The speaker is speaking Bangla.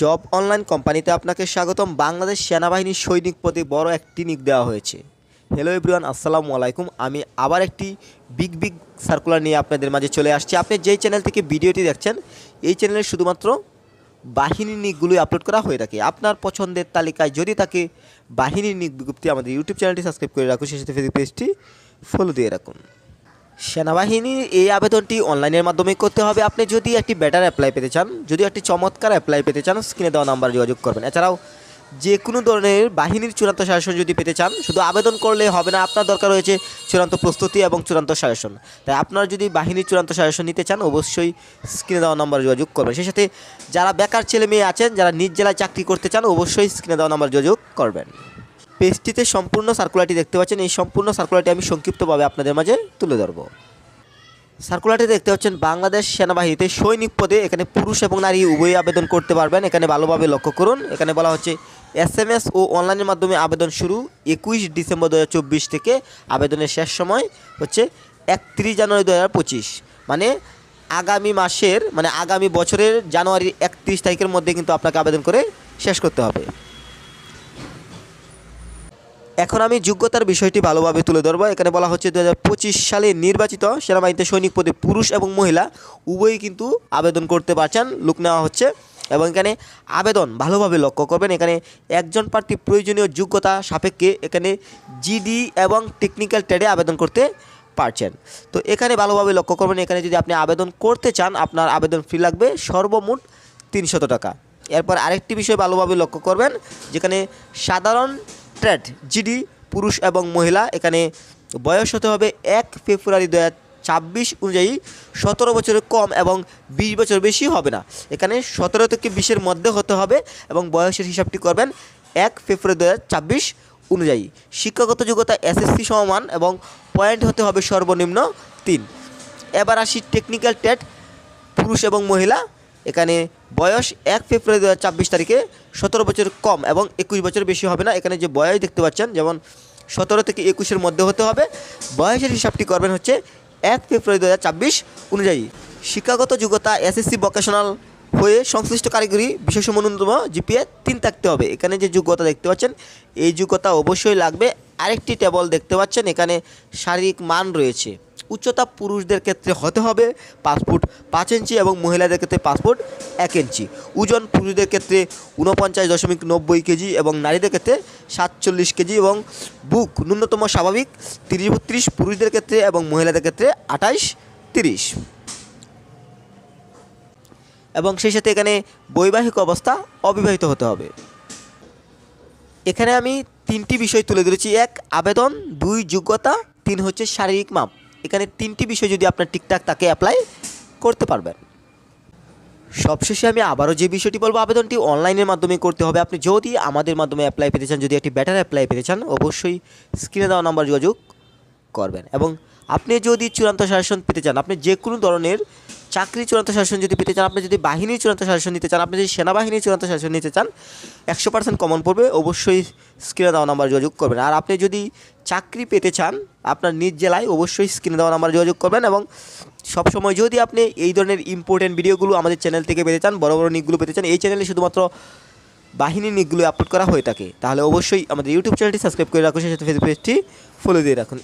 জব অনলাইন কোম্পানিতে আপনাকে স্বাগতম। বাংলাদেশ সেনাবাহিনীর সৈনিক পদে বড় একটি নিক দেওয়া হয়েছে। হ্যালো এভরিওয়ান আসসালামু আলাইকুম। আমি আবার একটি বিগ বিগ সার্কুলার নিয়ে আপনাদের মাঝে চলে আসছি। আপনি যেই চ্যানেল থেকে ভিডিওটি দেখছেন, এই চ্যানেলে শুধুমাত্র বাহিনীর নিকগুলোই আপলোড করা হয়ে থাকে। আপনার পছন্দের তালিকায় যদি থাকে বাহিনীর নিক বিজ্ঞপ্তি, আমাদের ইউটিউব চ্যানেলটি সাবস্ক্রাইব করে রাখুন। সেই সাথে ফেসবুক পেজটি ফলো দিয়ে রাখুন। সেনাবাহিনীর এই আবেদনটি অনলাইনের মাধ্যমে করতে হবে। আপনি যদি একটি বেটার অ্যাপ্লাই পেতে চান, যদি একটি চমৎকার অ্যাপ্লাই পেতে চান স্ক্রিনে দেওয়া নাম্বার যোগাযোগ করবেন। এছাড়াও যে কোনো ধরনের বাহিনীর চূড়ান্ত শাসন যদি পেতে চান, শুধু আবেদন করলে হবে না, আপনার দরকার রয়েছে চূড়ান্ত প্রস্তুতি এবং চূড়ান্ত শাসন। তাই আপনারা যদি বাহিনীর চূড়ান্ত শাসন নিতে চান, অবশ্যই স্ক্রিনে দেওয়া নাম্বার যোগাযোগ করবেন। সেই সাথে যারা বেকার ছেলে মেয়ে আছেন, যারা নিজ জেলায় চাকরি করতে চান, অবশ্যই স্ক্রিনে দেওয়া নাম্বার যোগাযোগ করবেন। পেজটিতে সম্পূর্ণ সার্কুলারটি দেখতে পাচ্ছেন। এই সম্পূর্ণ সার্কুলারটি আমি সংক্ষিপ্তভাবে আপনাদের মাঝে তুলে ধরবো। সার্কুলারটি দেখতে পাচ্ছেন, বাংলাদেশ সেনাবাহিনীতে সৈনিক পদে এখানে পুরুষ এবং নারী উভয়ই আবেদন করতে পারবেন। এখানে ভালোভাবে লক্ষ্য করুন। এখানে বলা হচ্ছে, এস ও অনলাইনের মাধ্যমে আবেদন শুরু একুশ ডিসেম্বর দু হাজার চব্বিশ থেকে। আবেদনের শেষ সময় হচ্ছে একত্রিশ জানুয়ারি দু হাজার পঁচিশ। মানে আগামী মাসের মানে আগামী বছরের জানুয়ারি একত্রিশ তারিখের মধ্যে কিন্তু আপনাকে আবেদন করে শেষ করতে হবে। এখন আমি যোগ্যতার বিষয়টি ভালোভাবে তুলে ধরবো। এখানে বলা হচ্ছে দু হাজার পঁচিশ সালে নির্বাচিত সেনাবাহিনীতে সৈনিক পদে পুরুষ এবং মহিলা উভয়ই কিন্তু আবেদন করতে পারছেন। লুক নেওয়া হচ্ছে। এবং এখানে আবেদন ভালোভাবে লক্ষ্য করবেন। এখানে একজন প্রার্থী প্রয়োজনীয় যোগ্যতা সাপেক্ষে এখানে জিডি এবং টেকনিক্যাল ট্রেডে আবেদন করতে পারছেন। তো এখানে ভালোভাবে লক্ষ্য করবেন। এখানে যদি আপনি আবেদন করতে চান, আপনার আবেদন ফি লাগবে সর্বমোট তিনশত টাকা। এরপর আরেকটি বিষয় ভালোভাবে লক্ষ্য করবেন, যেখানে সাধারণ ট্রেড জিডি, পুরুষ এবং মহিলা, এখানে বয়স হতে হবে এক ফেব্রুয়ারি দু ছাব্বিশ অনুযায়ী সতেরো বছরের কম এবং বিশ বছর বেশি হবে না। এখানে সতেরো থেকে বিশের মধ্যে হতে হবে এবং বয়সের হিসাবটি করবেন এক ফেব্রুয়ারি দু ছাব্বিশ অনুযায়ী। শিক্ষাগত যোগ্যতা এসএসসি সমমান এবং পয়েন্ট হতে হবে সর্বনিম্ন তিন। এবার আসি টেকনিক্যাল টেট, পুরুষ এবং মহিলা। এখানে বয়স এক ফেব্রুয়ারি দু তারিখে সতেরো বছর কম এবং একুশ বছর বেশি হবে না। এখানে যে বয়স দেখতে পাচ্ছেন, যেমন সতেরো থেকে একুশের মধ্যে হতে হবে। বয়সের হিসাবটি করবেন হচ্ছে এক ফেব্রুয়ারি দু অনুযায়ী। শিক্ষাগত যোগ্যতা, এসএসসি ভোকেশনাল হয়ে সংশ্লিষ্ট কারিগরি বিশেষম ন্যূনতম জিপিএ তিন থাকতে হবে। এখানে যে যোগ্যতা দেখতে পাচ্ছেন, এই যোগ্যতা অবশ্যই লাগবে। আরেকটি টেবল দেখতে পাচ্ছেন, এখানে শারীরিক মান রয়েছে। উচ্চতা পুরুষদের ক্ষেত্রে হতে হবে ফুট পাঁচ ইঞ্চি এবং মহিলাদের ক্ষেত্রে ফুট এক ইঞ্চি। ওজন পুরুষদের ক্ষেত্রে উনপঞ্চাশ দশমিক নব্বই কেজি এবং নারীদের ক্ষেত্রে সাতচল্লিশ কেজি এবং বুক ন্যূনতম স্বাভাবিক তিরিশ বত্রিশ, পুরুষদের ক্ষেত্রে এবং মহিলাদের ক্ষেত্রে আঠাইশ তিরিশ। এবং সেই সাথে এখানে বৈবাহিক অবস্থা অবিবাহিত হতে হবে। এখানে আমি তিনটি বিষয় তুলে ধরেছি। এক, আবেদন। দুই, যোগ্যতা। তিন হচ্ছে শারীরিক মাপ। এখানে তিনটি বিষয় যদি আপনার ঠিকঠাক তাকে অ্যাপ্লাই করতে পারবেন। সবশেষে আমি আবারও যে বিষয়টি বলব, আবেদনটি অনলাইনের মাধ্যমে করতে হবে। আপনি যদি আমাদের মাধ্যমে অ্যাপ্লাই পেতে চান, যদি একটি ব্যাটার অ্যাপ্লাই পেতে চান, অবশ্যই স্ক্রিনে দেওয়া নাম্বার যোগাযোগ করবেন। এবং আপনি যদি চূড়ান্ত শাসন পেতে চান, আপনি যে কোনো ধরনের চাকরি চূড়ান্ত শাসন যদি পেতে চান, আপনি যদি বাহিনীর চূড়ান্ত শাসন নিতে চান, আপনি যদি সেনাবাহিনীর চূড়ান্ত শাসন নিতে চান, একশো পার্সেন্ট কমন পড়বে, অবশ্যই স্ক্রিনে দেওয়া নাম্বার যোগাযোগ করবেন। আর আপনি যদি চাকরি পেতে চান, আপনার নিজ জেলায় অবশ্যই স্ক্রিনে দেওয়া নাম্বার যোগাযোগ করবেন এবং সবসময় যদি আপনি এই ধরনের ইম্পর্টেন্ট ভিডিওগুলো আমাদের চ্যানেল থেকে পেতে চান, বড় বড় নিকগুলো পেতে চান, এই চ্যানেলে শুধুমাত্র বাহিনীর নিকগুলো আপলোড করা হয়ে থাকে, তাহলে অবশ্যই আমাদের ইউটিউব চ্যানেলটি সাবস্ক্রাইব করে রাখুন, সেই সাথে ফেসবুক পেজটি ফলো দিয়ে রাখুন।